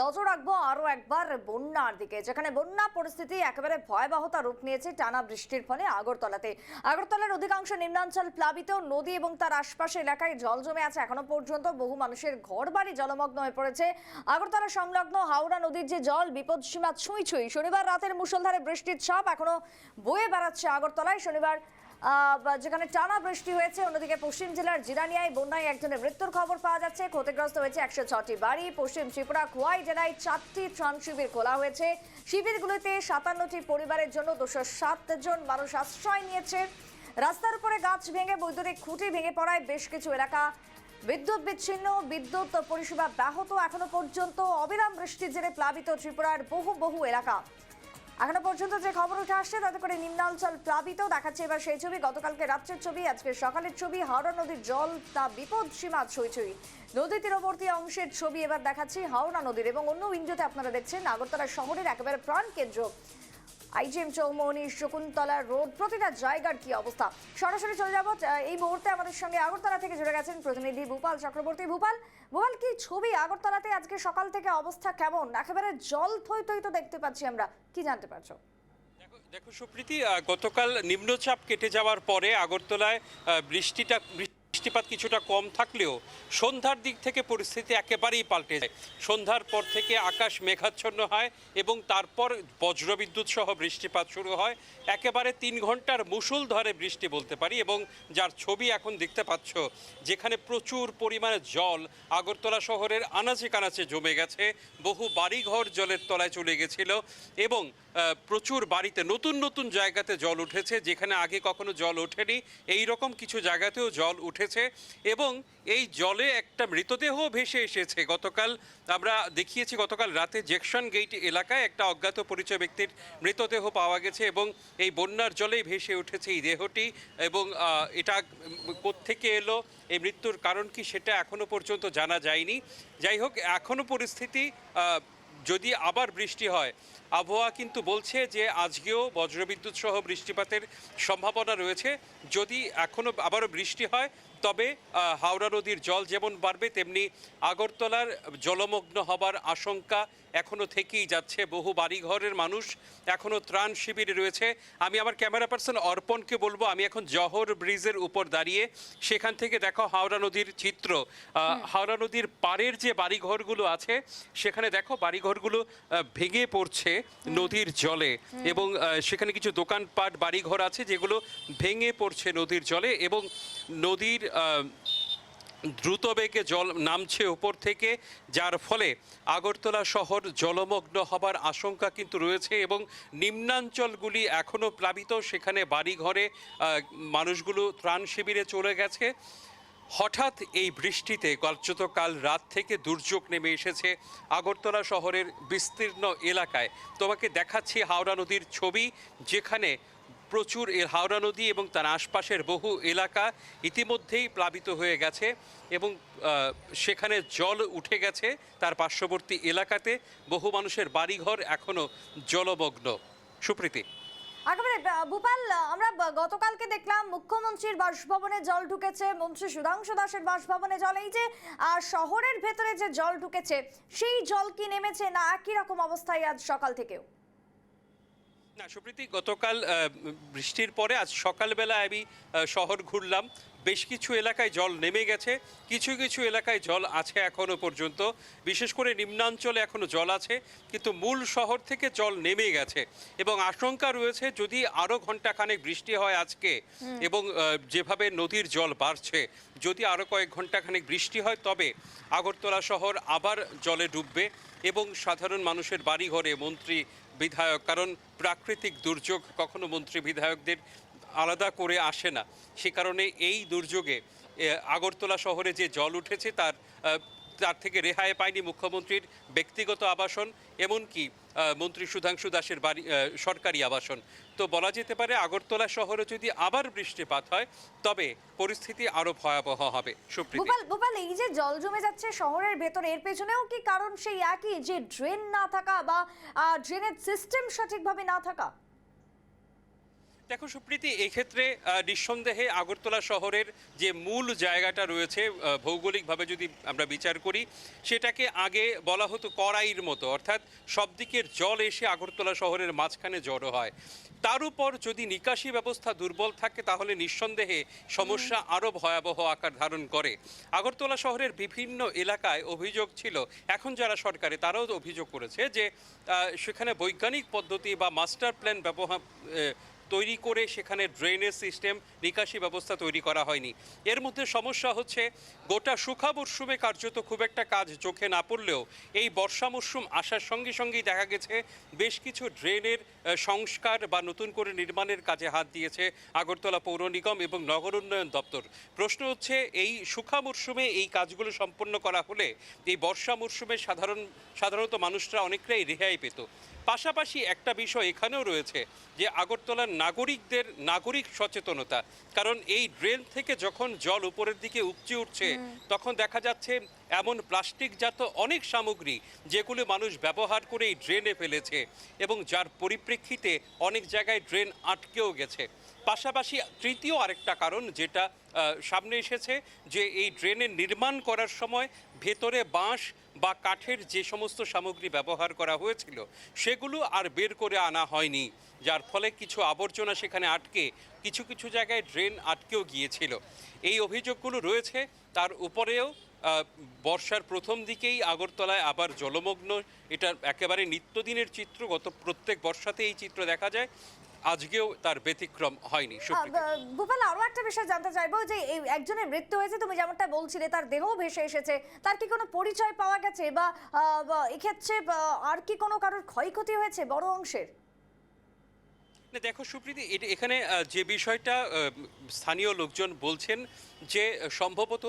নজর রাখব আরও একবার বন্যার দিকে, যেখানে বন্যা পরিস্থিতি একেবারে ভয়াবহতা রূপ নিয়েছে টানা বৃষ্টির ফলে আগরতলাতে। আগরতলার অধিকাংশ নিম্নাঞ্চল প্লাবিত, নদী এবং তার আশপাশে এলাকায় জল জমে আছে। এখনও পর্যন্ত বহু মানুষের ঘরবাড়ি জলমগ্ন হয়ে পড়েছে। আগরতলা সংলগ্ন হাওড়া নদীর যে জল বিপদসীমা ছুঁই ছুঁই, শনিবার রাতের মুষলধারে বৃষ্টির ছাপ এখনও বয়ে বেড়াচ্ছে আগরতলায়। শনিবার যেখানে টানা বৃষ্টি হয়েছে, অন্যদিকে পশ্চিম জেলার জিরানিয়ায়, বন্যায় একজনের মৃত্যুর খবর পাওয়া যাচ্ছে। ক্ষতিগ্রস্ত হয়েছে একশো ছটি বাড়ি। পশ্চিম ত্রিপুরা, খোয়াই জেলায় চারটি ত্রাণ শিবির খোলা হয়েছে। শিবিরগুলিতে সাতান্নটি পরিবারের জন্য দুশো জন মানুষ আশ্রয় নিয়েছে। রাস্তার উপরে গাছ ভেঙে বৈদ্যুতিক খুঁটি ভেঙে পড়ায় বেশ কিছু এলাকা বিদ্যুৎ বিচ্ছিন্ন, বিদ্যুৎ পরিষেবা ব্যাহত এখনও পর্যন্ত। অবিরাম বৃষ্টির জেরে প্লাবিত ত্রিপুরার বহু বহু এলাকা। এখনও পর্যন্ত যে খবর উঠে আসছে, তাতে করে নিম্নাঞ্চল প্লাবিত। দেখাচ্ছে এবার সেই ছবি। গতকালকে রাত্রের ছবি, আজকে সকালের ছবি। হাওড়া নদীর জল, তা বিপদ সীমা ছুঁই ছুঁই। নদী তীরবর্তী অংশের ছবি এবার দেখাচ্ছি হাওড়া নদীর। এবং অন্য উইন্ডোতে আপনারা দেখছেন, আগরতলা শহরের একেবারে প্রাণ কেন্দ্র আইজিএম চৌমনি শকুন্তলা রোড, প্রতিটা জায়গার কি অবস্থা? সরাসরি চলে যাব এই মুহূর্তে আমাদের সঙ্গে আগরতলা থেকে জুড়ে গেছেন প্রতিনিধি ভূপাল চক্রবর্তী। ভূপাল ভূপাল, কি ছবি আগরতলাতে আজকে সকাল থেকে অবস্থা কেমন? একেবারে জল থই থই তো দেখতে পাচ্ছি আমরা। কি জানতে পারছ? দেখো সুপ্রীতি গতকাল নিম্নচাপ কেটে যাওয়ার পরে আগরতলায় বৃষ্টিটা বৃষ্টিপাত কিছুটা কম থাকলেও সন্ধ্যার দিক থেকে পরিস্থিতি একেবারেই পাল্টে যায়। সন্ধ্যার পর থেকে আকাশ মেঘাচ্ছন্ন হয় এবং তারপর বজ্রবিদ্যুৎ সহ বৃষ্টিপাত শুরু হয়। একেবারে তিন ঘণ্টার মুসুল ধরে বৃষ্টি বলতে পারি এবং যার ছবি এখন দেখতে পাচ্ছ, যেখানে প্রচুর পরিমাণে জল আগরতলা শহরের আনাচে কানাচে জমে গেছে। বহু বাড়িঘর জলের তলায় চলে গেছিল এবং প্রচুর বাড়িতে, নতুন নতুন জায়গাতে জল উঠেছে, যেখানে আগে কখনো জল ওঠেনি, এই রকম কিছু জায়গাতেও জল উঠেছে এবং এই জলে একটা মৃতদেহ ভেসে এসেছে। গতকাল আমরা দেখিয়েছি, গতকাল রাতে জেকশন গেইট এলাকায় একটা অজ্ঞাত পরিচয় ব্যক্তির মৃতদেহ পাওয়া গেছে এবং এই বন্যার জলেই ভেসে উঠেছে এই দেহটি এবং এটা কোত্থেকে এলো, এই মৃত্যুর কারণ কি সেটা এখনও পর্যন্ত জানা যায়নি। যাই হোক, এখনও পরিস্থিতি যদি আবার বৃষ্টি হয় আবহাওয়া কিন্তু বলছে যে আজকেও বজ্রবিদ্যুৎ সহ বৃষ্টিপাতের সম্ভাবনা রয়েছে। যদি এখনও আবারও বৃষ্টি হয় তবে হাওড়া নদীর জল যেমন বাড়বে তেমনি আগরতলার জলমগ্ন হবার আশঙ্কা এখনও থেকেই যাচ্ছে। বহু বাড়িঘরের মানুষ এখনও ত্রাণ শিবিরে রয়েছে। আমি আমার ক্যামেরা পার্সন অর্পণকে বলব আমি এখন জহর ব্রিজের উপর দাঁড়িয়ে সেখান থেকে দেখো হাওড়া নদীর চিত্র। হাওড়া নদীর পাড়ের যে বাড়িঘরগুলো আছে সেখানে দেখো বাড়িঘরগুলো ভেঙে পড়ছে। নদীর জলে এবং সেখানে কিছু দোকানপাট বাড়িঘর আছে যেগুলো ভেঙে পড়ছে নদীর জলে এবং নদীর দ্রুত বেগে জল নামছে উপর থেকে যার ফলে আগরতলা শহর জলমগ্ন হবার আশঙ্কা কিন্তু রয়েছে এবং নিম্নাঞ্চলগুলি এখনও প্লাবিত। সেখানে বাড়িঘরে মানুষগুলো ত্রাণ শিবিরে চলে গেছে। হঠাৎ এই বৃষ্টিতে কার্যত কাল রাত থেকে দুর্যোগ নেমে এসেছে আগরতলা শহরের বিস্তীর্ণ এলাকায়। তোমাকে দেখাচ্ছি হাওড়া নদীর ছবি, যেখানে প্রচুর এ হাওড়া নদী এবং তার আশপাশের বহু এলাকা ইতিমধ্যেই প্লাবিত হয়ে গেছে এবং সেখানে জল উঠে গেছে তার পার্শ্ববর্তী এলাকাতে। বহু মানুষের বাড়িঘর এখনও জলমগ্ন। সুপ্রীতি। একেবারে ভূপাল আমরা গতকালকে দেখলাম মুখ্যমন্ত্রীর বাসভবনে জল ঢুকেছে, মন্ত্রী সুধাংশু দাসের বাসভবনে জল। এই যে শহরের ভেতরে যে জল ঢুকেছে, সেই জল কি নেমেছে না একই রকম অবস্থায় আজ সকাল থেকেও? না, সুপ্রীতি, গতকাল বৃষ্টির পরে আজ সকালবেলা আমি শহর ঘুরলাম। বেশ কিছু এলাকায় জল নেমে গেছে কিছু কিছু এলাকায় জল আছে এখনও পর্যন্ত। বিশেষ করে নিম্নাঞ্চলে এখনও জল আছে কিন্তু মূল শহর থেকে জল নেমে গেছে। এবং আশঙ্কা রয়েছে যদি আরও ঘন্টাখানেক বৃষ্টি হয় আজকে এবং যেভাবে নদীর জল বাড়ছে যদি আরও কয়েক ঘন্টাখানেক বৃষ্টি হয় তবে আগরতলা শহর আবার জলে ডুববে এবং সাধারণ মানুষের বাড়িঘরে মন্ত্রী বিধায়ক কারণ প্রাকৃতিক দুর্যোগ কখনো মন্ত্রী বিধায়কদের আলাদা করে আসে না। সে কারণে এই দুর্যোগে আগরতলা শহরে যে জল উঠেছে তার তার থেকে রেহাই পায়নি মুখ্যমন্ত্রীর ব্যক্তিগত আবাসন, এমনকি মন্ত্রী সুধাংশু দাসের বাড়ি সরকারি আবাসন। তো বলা যেতে পারে আগরতলা শহরে যদি আবার বৃষ্টিপাত হয়, তবে পরিস্থিতি আরও ভয়াবহ হবে। ভূপাল ভূপাল এই যে জল জমে যাচ্ছে শহরের ভেতরে, এর পেছনেও কি কারণ সেই একই? যে ড্রেন না থাকা বা ড্রেনের সিস্টেম সঠিকভাবে না থাকা? দেখো সুপ্রীতি এক্ষেত্রে নিঃসন্দেহে আগরতলা শহরের যে মূল জায়গাটা রয়েছে ভৌগোলিকভাবে যদি আমরা বিচার করি সেটাকে আগে বলা হতো কড়াইয়ের মতো অর্থাৎ সব দিকের জল এসে আগরতলা শহরের মাঝখানে জড়ো হয়। তার উপর যদি নিকাশি ব্যবস্থা দুর্বল থাকে তাহলে নিঃসন্দেহে সমস্যা আরও ভয়াবহ আকার ধারণ করে। আগরতলা শহরের বিভিন্ন এলাকায় অভিযোগ ছিল এখন যারা সরকারে তারাও অভিযোগ করেছে যে সেখানে বৈজ্ঞানিক পদ্ধতি বা মাস্টার প্ল্যান ব্যবহার তৈরি করে সেখানে ড্রেনেজ সিস্টেম, নিকাশি ব্যবস্থা তৈরি করা হয়নি। এর মধ্যে সমস্যা হচ্ছে, গোটা সুখা মরশুমে কার্যত খুব একটা কাজ চোখে না পড়লেও এই বর্ষা মরশুম আসার সঙ্গে সঙ্গেই দেখা গেছে, বেশ কিছু ড্রেনের সংস্কার বা নতুন করে নির্মাণের কাজে হাত দিয়েছে আগরতলা পৌর নিগম এবং নগর উন্নয়ন দপ্তর। প্রশ্ন হচ্ছে, এই সুখা মরশুমে এই কাজগুলো সম্পন্ন করা হলে এই বর্ষা মরশুমে সাধারণ, সাধারণত মানুষরা অনেকটাই রেহাই পেত। পাশাপাশি একটা বিষয় এখানেও রয়েছে যে আগরতলার নাগরিকদের নাগরিক সচেতনতা। কারণ এই ড্রেন থেকে যখন জল উপরের দিকে উপচে উঠছে তখন দেখা যাচ্ছে এমন প্লাস্টিকজাত অনেক সামগ্রী যেগুলো মানুষ ব্যবহার করে এই ড্রেনে ফেলেছে এবং যার পরিপ্রেক্ষিতে অনেক জায়গায় ড্রেন আটকেও গেছে। পাশাপাশি তৃতীয় আরেকটা কারণ যেটা সামনে এসেছে যে এই ড্রেনের নির্মাণ করার সময় ভেতরে বাঁশ বা কাঠের যে সমস্ত সামগ্রী ব্যবহার করা হয়েছিল, সেগুলো আর বের করে আনা হয়নি, যার ফলে কিছু আবর্জনা সেখানে আটকে কিছু কিছু জায়গায় ড্রেন আটকেও গিয়েছিল। এই অভিযোগগুলো রয়েছে, তার উপরেও বর্ষার প্রথম দিকেই আগরতলায় আবার জলমগ্ন, এটা একেবারে নিত্যদিনের চিত্র, গত প্রত্যেক বর্ষাতে এই চিত্র দেখা যায়। আজকেও তার ব্যতিক্রম হয়নি ভূপাল আরও একটা বিষয় জানতে চাইব যে এই একজনের মৃত্যু হয়েছে তুমি যেমনটা বলছিলে তার দেহ ভেসে এসেছে তার কি কোনো পরিচয় পাওয়া গেছে? বা এক্ষেত্রে আর কি কোনো কারোর ক্ষয়ক্ষতি হয়েছে বড় অংশের? না দেখো সুপ্রীতি এটা- এখানে যে বিষয়টা স্থানীয় লোকজন বলছেন যে সম্ভবত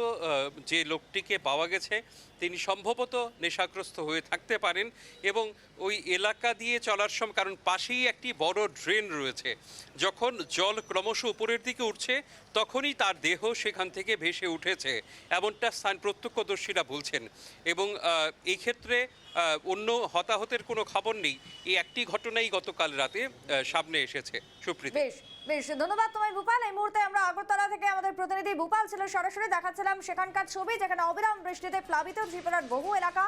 যে লোকটিকে পাওয়া গেছে তিনি সম্ভবত নেশাগ্রস্ত হয়ে থাকতে পারেন এবং ওই এলাকা দিয়ে চলার সময় কারণ পাশেই একটি বড় ড্রেন রয়েছে। যখন জল ক্রমশ উপরের দিকে উঠছে, তখনই তার দেহ সেখান থেকে ভেসে উঠেছে, এমনটা স্থান প্রত্যক্ষদর্শীরা বলছেন। এবং এই ক্ষেত্রে অন্য হতাহতের কোনো খবর নেই। এই একটি ঘটনাই গতকাল রাতে সামনে এসেছে। সুপ্রীতি। বেশ, ধন্যবাদ তোমায় ভূপাল। এই মুহূর্তে আমরা আগরতলা থেকে আমাদের প্রতিনিধি ভূপাল ছিল। সরাসরি দেখাচ্ছিলাম সেখানকার ছবি যেখানে অবিরাম বৃষ্টিতে প্লাবিত ত্রিপুরার বহু এলাকা।